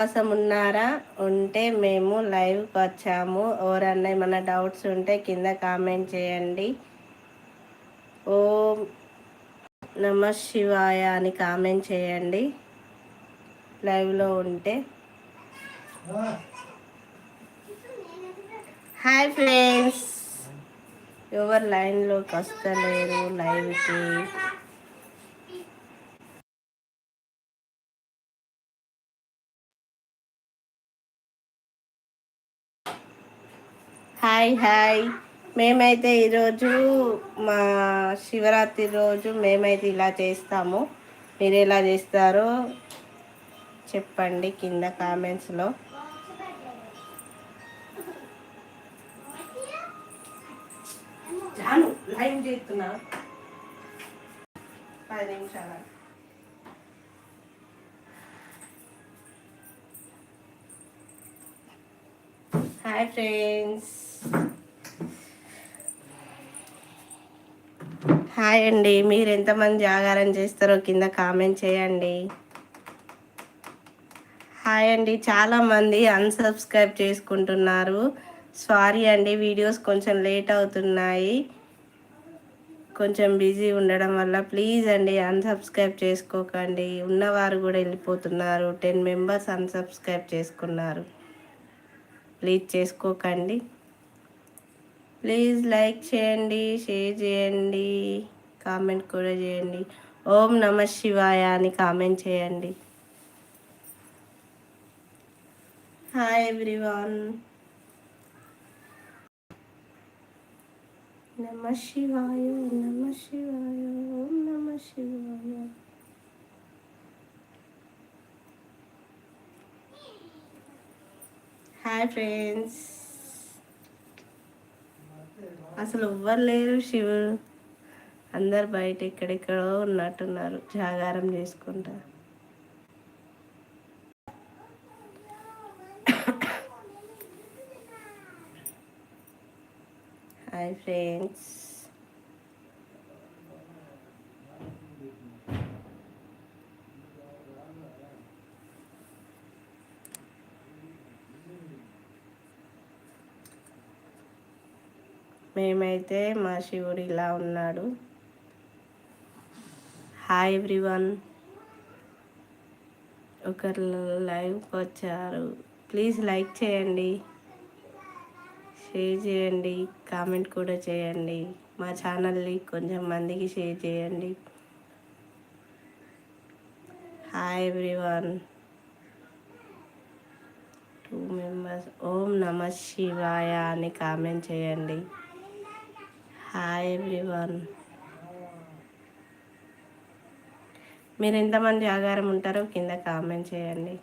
కోసం ఉన్నారా? ఉంటే మేము లైవ్కి వచ్చాము. ఎవరన్నా ఏమైనా డౌట్స్ ఉంటే కింద కామెంట్ చేయండి. ఓం నమ శివాయ అని కామెంట్ చేయండి. లైవ్లో ఉంటే. Hi friends. ఎవరు లైన్లోకి వస్తలేరు లైవ్కి? Hi hi. మేమైతే ఈరోజు మా శివరాత్రి రోజు మేమైతే ఇలా చేస్తాము. మీరు ఎలా చేస్తారో చెప్పండి కింద కామెంట్స్లో. లైవ్ చేస్తున్నా. పది నిమిషాలు. Hi friends. హాయ్ అండి. మీరు ఎంతమంది జాగారం చేస్తారో కింద కామెంట్ చేయండి. హాయ్ అండి. చాలామంది అన్సబ్స్క్రైబ్ చేసుకుంటున్నారు. సారీ అండి వీడియోస్ కొంచెం లేట్ అవుతున్నాయి. కొంచెం బిజీ ఉండడం వల్ల ప్లీజ్ అండి అన్సబ్స్క్రైబ్ చేసుకోకండి. ఉన్నవారు కూడా వెళ్ళిపోతున్నారు. టెన్ మెంబర్స్ అన్సబ్స్క్రైబ్ చేసుకున్నారు. ప్లీజ్ చేసుకోకండి. ప్లీజ్ లైక్ చేయండి షేర్ చేయండి కామెంట్ కూడా చేయండి. ఓం నమ శివాయ అని కామెంట్ చేయండి. హాయ్ ఎవ్రీవన్ నమ శివాయ నమ శివాయ ఓం నమ శివాయ. హాయ్ ఫ్రెండ్స్ అసలు ఎవ్వరు లేరు శివుడు అందరు బయట ఎక్కడెక్కడో ఉన్నట్టున్నారు. జాగారం చేసుకుంటా. హాయ్ ఫ్రెండ్స్ మేమైతే మా శివుడు ఇలా ఉన్నాడు. హాయ్ ఎవ్రీవన్ ఒకరు లైవ్కి వచ్చారు. ప్లీజ్ లైక్ చేయండి. షేర్ చేయండి. కామెంట్ కూడా చేయండి. మా ఛానల్ని కొంచెం మందికి షేర్ చేయండి. Hi everyone two members Om నమ శివాయ అని కామెంట్ చేయండి. హాయ్ ఎవ్రీవన్ మీరు ఎంతమంది ఆగారం ఉంటారో కింద కామెంట్ చేయండి.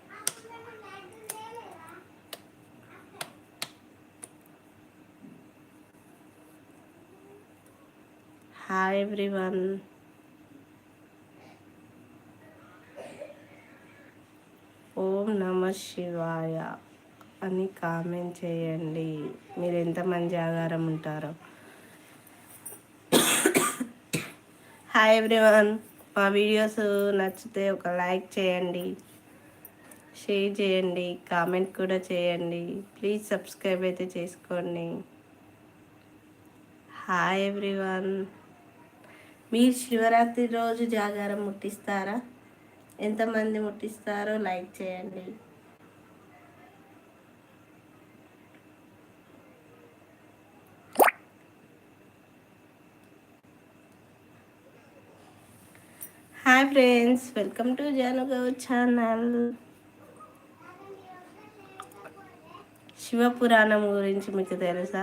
హాయ్ ఎవ్రీవన్ ఓం నమ శివాయ అని కామెంట్ చేయండి. మీరు ఎంతమంది ఆగారం ఉంటారో. హాయ్ ఎవ్రీవన్ మా వీడియోస్ నచ్చితే ఒక లైక్ చేయండి. షేర్ చేయండి. కామెంట్ కూడా చేయండి. ప్లీజ్ సబ్స్క్రైబ్ అయితే చేసుకోండి. హాయ్ ఎవ్రీవన్ మీరు శివరాత్రి రోజు జాగారం ముట్టిస్తారా? ఎంతమంది ముట్టిస్తారో లైక్ చేయండి. Hi friends welcome to Janugau channel. Shiva Purana గురించి మీకు తెలుసా?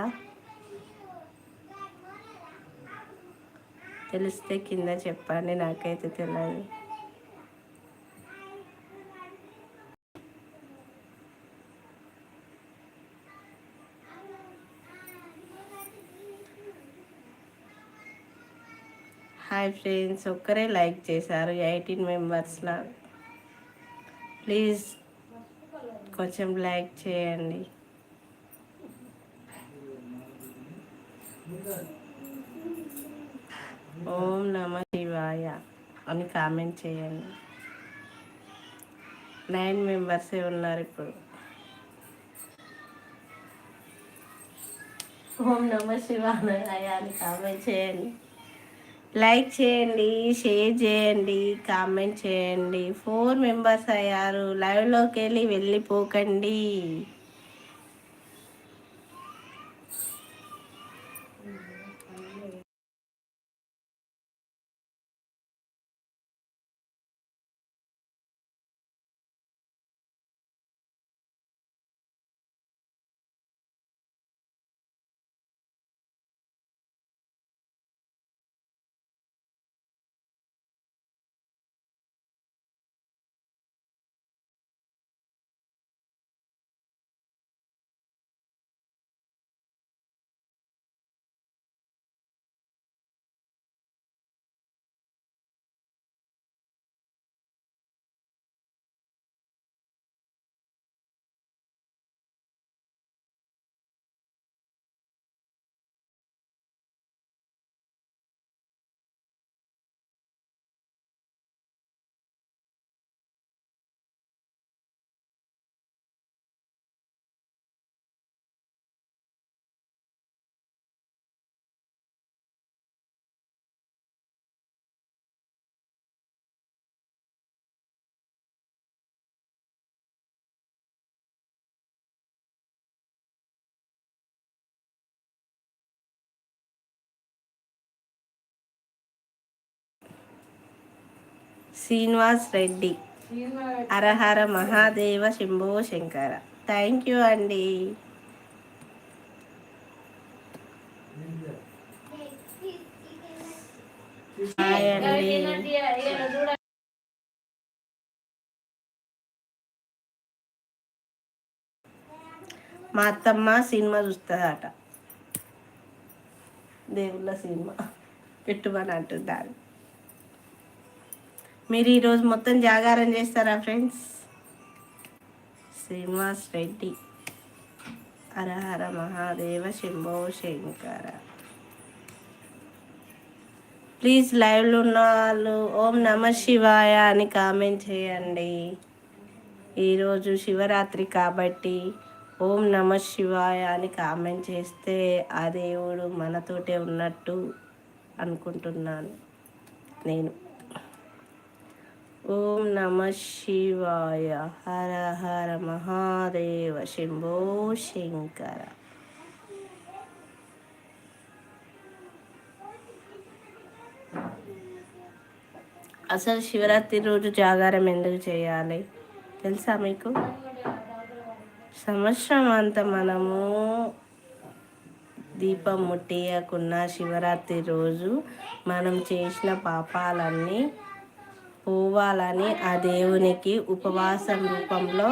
తెలిస్తే కింద చెప్పండి నాకైతే తెలియదు హాయ్ ఫ్రెండ్స్ ఒక్కరే లైక్ చేశారు ఎయిటీన్ మెంబర్స్లో. ప్లీజ్ కొంచెం లైక్ చేయండి. ఓం నమ శివాయ అని కామెంట్ చేయండి. నైన్ మెంబర్సే ఉన్నారు ఇప్పుడు. ఓం నమ శివాయ అని కామెంట్ చేయండి. లైక్ చేయండి షేర్ చేయండి కామెంట్ చేయండి. ఫోర్ మెంబర్స్ అయ్యారు. లైవ్లోకి వెళ్ళి వెళ్ళిపోకండి. శ్రీనివాస్ రెడ్డి. అరహర మహాదేవ శంభో శంకర. థ్యాంక్ యూ అండి. హాయ్ అండి. మా అత్తమ్మ సినిమా చూస్తుందట. దేవుళ్ళ సినిమా. పెట్టుమని అంటున్నారు మీరు ఈరోజు మొత్తం జాగారం చేస్తారా friends Srinivas Reddy Hara Hara Mahadeva Shambho Shankara. Please లైవ్లో ఉన్న వాళ్ళు ఓం నమ శివాయ అని కామెంట్ చేయండి. ఈరోజు శివరాత్రి కాబట్టి ఓం నమ శివాయ అని కామెంట్ చేస్తే ఆ దేవుడు మనతోటే ఉన్నట్టు అనుకుంటున్నాను నేను. ఓం నమ శివాయ. హర హర మహాదేవ శంభో శంకర. అసలు శివరాత్రి రోజు జాగారం ఎందుకు చేయాలి? తెలుసా మీకు? సంవత్సరం అంతా మనము దీపం ముట్టియకున్న శివరాత్రి రోజు మనం చేసిన పాపాలన్నీ పోవాలని ఆ దేవునికి ఉపవాసం రూపంలో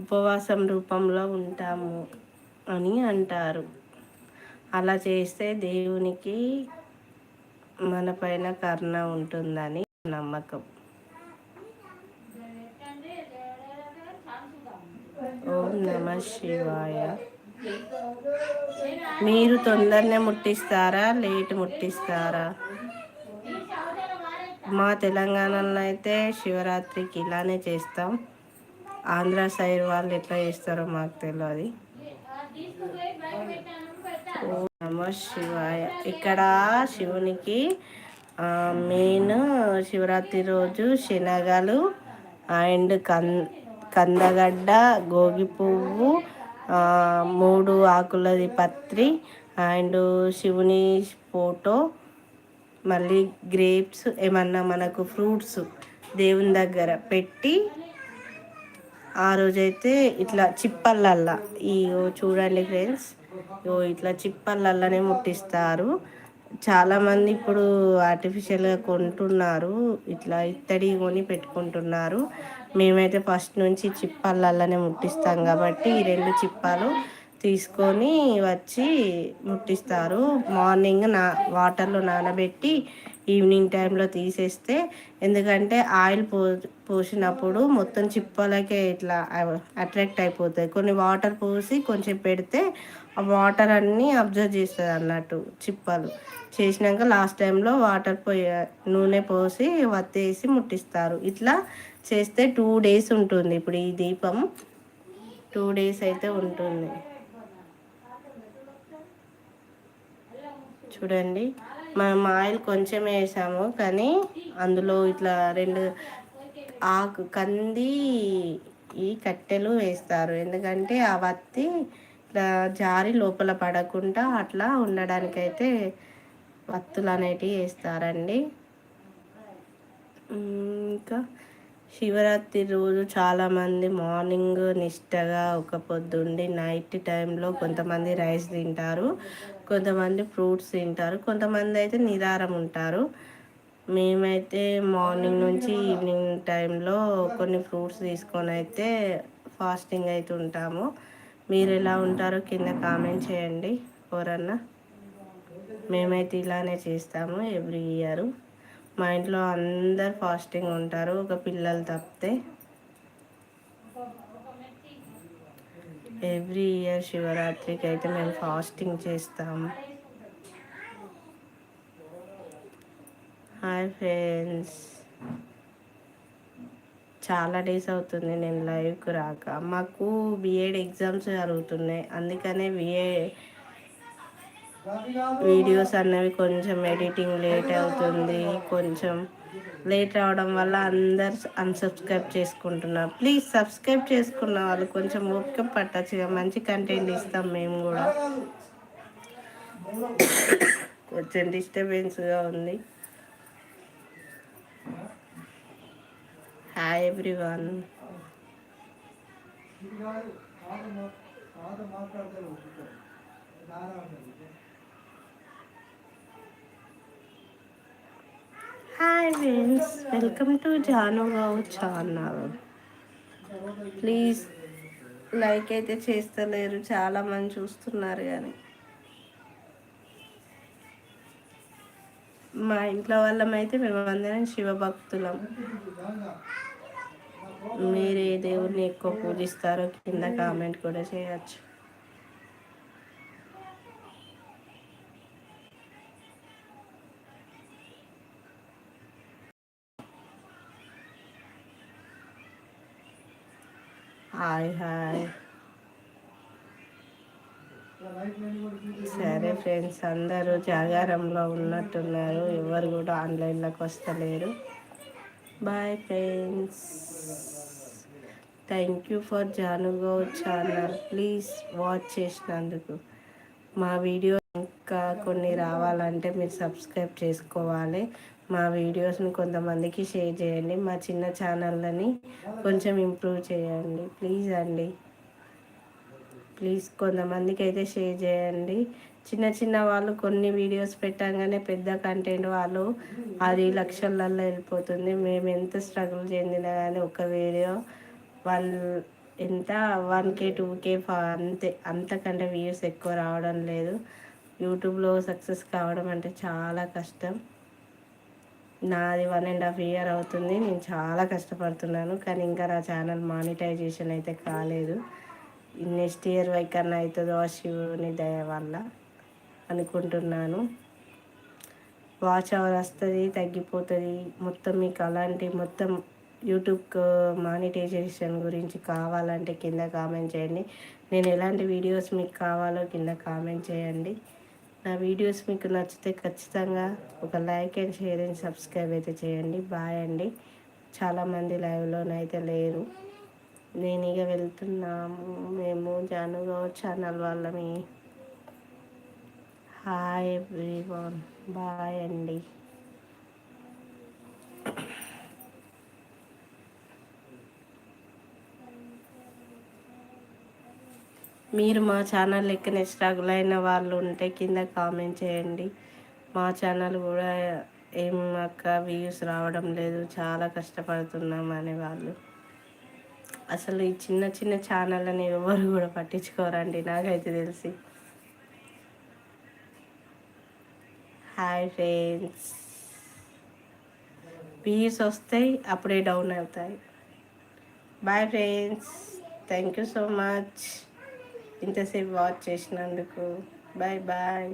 ఉపవాసం రూపంలో ఉంటాము అని అంటారు. అలా చేస్తే దేవునికి మన పైన కరుణ ఉంటుందని నమ్మకం. ఓం నమ శివాయ. మీరు తొందరనే ముట్టిస్తారా లేట్ ముట్టిస్తారా? మా తెలంగాణలో అయితే శివరాత్రికి ఇలానే చేస్తాం. ఆంధ్ర సైడ్ వాళ్ళు ఎట్లా చేస్తారో మాకు తెలియదు ఓం నమ శివాయ. ఇక్కడ శివునికి మెయిన్ శివరాత్రి రోజు శనగలు అండ్ కన్ కందగడ్డ గోగి పువ్వు మూడు ఆకులది పత్రి అండ్ శివుని ఫోటో మళ్ళీ గ్రేప్స్ ఏమన్నా మనకు ఫ్రూట్స్ దేవుని దగ్గర పెట్టి ఆ రోజైతే ఇట్లా చిప్పలల్లా ఈ చూడండి ఫ్రెండ్స్ ఓ ఇట్లా చిప్పలల్లానే ముట్టిస్తారు. చాలామంది ఇప్పుడు ఆర్టిఫిషియల్గా కొంటున్నారు ఇట్లా ఇత్తడి కొని పెట్టుకుంటున్నారు. మేమైతే ఫస్ట్ నుంచి చిప్పల్లనే ముట్టిస్తాం కాబట్టి ఈ రెండు చిప్పాలు తీసుకొని వచ్చి ముట్టిస్తారు. మార్నింగ్ నా వాటర్లో నానబెట్టి ఈవినింగ్ టైంలో తీసేస్తే ఎందుకంటే ఆయిల్ పో పోసినప్పుడు మొత్తం చిప్పలకే ఇట్లా అట్రాక్ట్ అయిపోతాయి. కొన్ని వాటర్ పోసి కొంచెం పెడితే ఆ వాటర్ అన్నీ అబ్జర్వ్ చేస్తుంది అన్నట్టు చిప్పలు. చేసినాక లాస్ట్ టైంలో వాటర్ పోయి నూనె పోసి వత్తేసి ముట్టిస్తారు. ఇట్లా చేస్తే టూ డేస్ ఉంటుంది ఇప్పుడు ఈ దీపం. టూ డేస్ అయితే ఉంటుంది. చూడండి మనం ఆయిల్ కొంచెం వేసాము కానీ అందులో ఇట్లా రెండు ఆకు కంది ఈ కట్టెలు వేస్తారు. ఎందుకంటే ఆ వత్తి ఇట్లా జారి లోపల పడకుండా అట్లా ఉండడానికైతే వత్తులు అనేటివి వేస్తారండి. ఇంకా శివరాత్రి రోజు చాలామంది మార్నింగ్ నిష్టగా ఒక పొద్దుండి నైట్ టైంలో కొంతమంది రైస్ తింటారు కొంతమంది ఫ్రూట్స్ తింటారు కొంతమంది అయితే నిరారం ఉంటారు. మేమైతే మార్నింగ్ నుంచి ఈవినింగ్ టైంలో కొన్ని ఫ్రూట్స్ తీసుకొని అయితే ఫాస్టింగ్ అయితే ఉంటాము. మీరు ఎలా ఉంటారో కింద కామెంట్ చేయండి. ఎవరన్నా? మేమైతే ఇలానే చేస్తాము ఎవ్రీ ఇయర్. మా ఇంట్లో అందరు ఫాస్టింగ్ ఉంటారు ఒక పిల్లలు తప్పితే. ఎవ్రీ ఇయర్ శివరాత్రికి అయితే మేము ఫాస్టింగ్ చేస్తాం. హాయ్ ఫ్రెండ్స్ చాలా డేస్ అవుతుంది నేను లైవ్కి రాక. మాకు బిఎడ్ ఎగ్జామ్స్ జరుగుతున్నాయి. అందుకనే బిఏ వీడియోస్ అనేవి కొంచెం ఎడిటింగ్ లేట్ అవుతుంది కొంచెం లేట్ రావడం వల్ల అందరు అన్సబ్స్క్రైబ్ చేసుకుంటున్నారు. ప్లీజ్ సబ్స్క్రైబ్ చేసుకున్న వాళ్ళు కొంచెం ఓపిక పట్టచ్చు మంచి కంటెంట్ ఇస్తాం మేము కూడా. కొంచెం డిస్టర్బెన్స్గా ఉంది. Hi everyone hi friends welcome to Janugaavu channel please like అయితే చేస్తలేరు. చాలా మంది చూస్తున్నారు కానీ. మా ఇంట్లో వాళ్ళమైతే మేమందరం శివభక్తులం మీరు ఏ దేవుడిని ఎక్కువ పూజిస్తారో కింద కామెంట్ కూడా చేయచ్చు. Hi hi. సరే ఫ్రెండ్స్ అందరూ జాగారంలో ఉన్నట్టున్నారు. ఎవరు కూడా ఆన్లైన్లోకి వస్తలేరు. Bye friends. Thank you for Janugo channel. Please watch చేసినందుకు. మా వీడియో ఇంకా కొన్ని రావాలంటే మీరు సబ్స్క్రైబ్ చేసుకోవాలి. మా వీడియోస్ని కొంతమందికి షేర్ చేయండి మా చిన్న ఛానళ్ళని కొంచెం ఇంప్రూవ్ చేయండి. ప్లీజ్ అండి. ప్లీజ్ కొంతమందికి అయితే షేర్ చేయండి. చిన్న చిన్న వాళ్ళు కొన్ని వీడియోస్ పెట్టగానే పెద్ద కంటెంట్ వాళ్ళు అది లక్షలల్లో వెళ్ళిపోతుంది. మేము ఎంత స్ట్రగుల్ చెందినా కానీ ఒక వీడియో వన్ ఎంత? వన్ కే టూ కే అంతే. అంతకంటే వ్యూస్ ఎక్కువ రావడం లేదు. యూట్యూబ్లో సక్సెస్ కావడం అంటే చాలా కష్టం. నాది వన్ అండ్ హాఫ్ ఇయర్ అవుతుంది. నేను చాలా కష్టపడుతున్నాను. కానీ ఇంకా నా ఛానల్ మానిటైజేషన్ అయితే కాలేదు. నెక్స్ట్ ఇయర్ వైకన్నా అవుతుందో శివుని దయ వల్ల అనుకుంటున్నాను. వాచ్ అవర్ వస్తుంది తగ్గిపోతుంది. మొత్తం మీకు అలాంటి మొత్తం యూట్యూబ్ మానిటైజేషన్ గురించి కావాలంటే కింద కామెంట్ చేయండి. నేను ఎలాంటి వీడియోస్ మీకు కావాలో కింద కామెంట్ చేయండి. నా వీడియోస్ మీకు నచ్చితే ఖచ్చితంగా ఒక like and share and subscribe అయితే చేయండి. బాయ్ అండి. చాలామంది లైవ్లోనైతే లేరు. నేను ఇక వెళ్తున్నాము. మేము జానుగా ఛానల్ వాళ్ళమి. Hi everyone. బాయ్ అండి. మీరు మా ఛానల్ ఎక్కనే స్ట్రగుల్ అయిన వాళ్ళు ఉంటే కింద కామెంట్ చేయండి. మా ఛానల్ కూడా ఏం అక్క వ్యూస్ రావడం లేదు చాలా కష్టపడుతున్నాం అనే వాళ్ళు. అసలు ఈ చిన్న చిన్న ఛానళ్ళని ఎవరు కూడా పట్టించుకోరండి నాకైతే తెలిసి. హాయ్ ఫ్రెండ్స్ వ్యూస్ వస్తాయి అప్పుడే డౌన్ అవుతాయి. Bye friends thank you so much ఇంతసేపు వాచ్ చేసినందుకు. Bye bye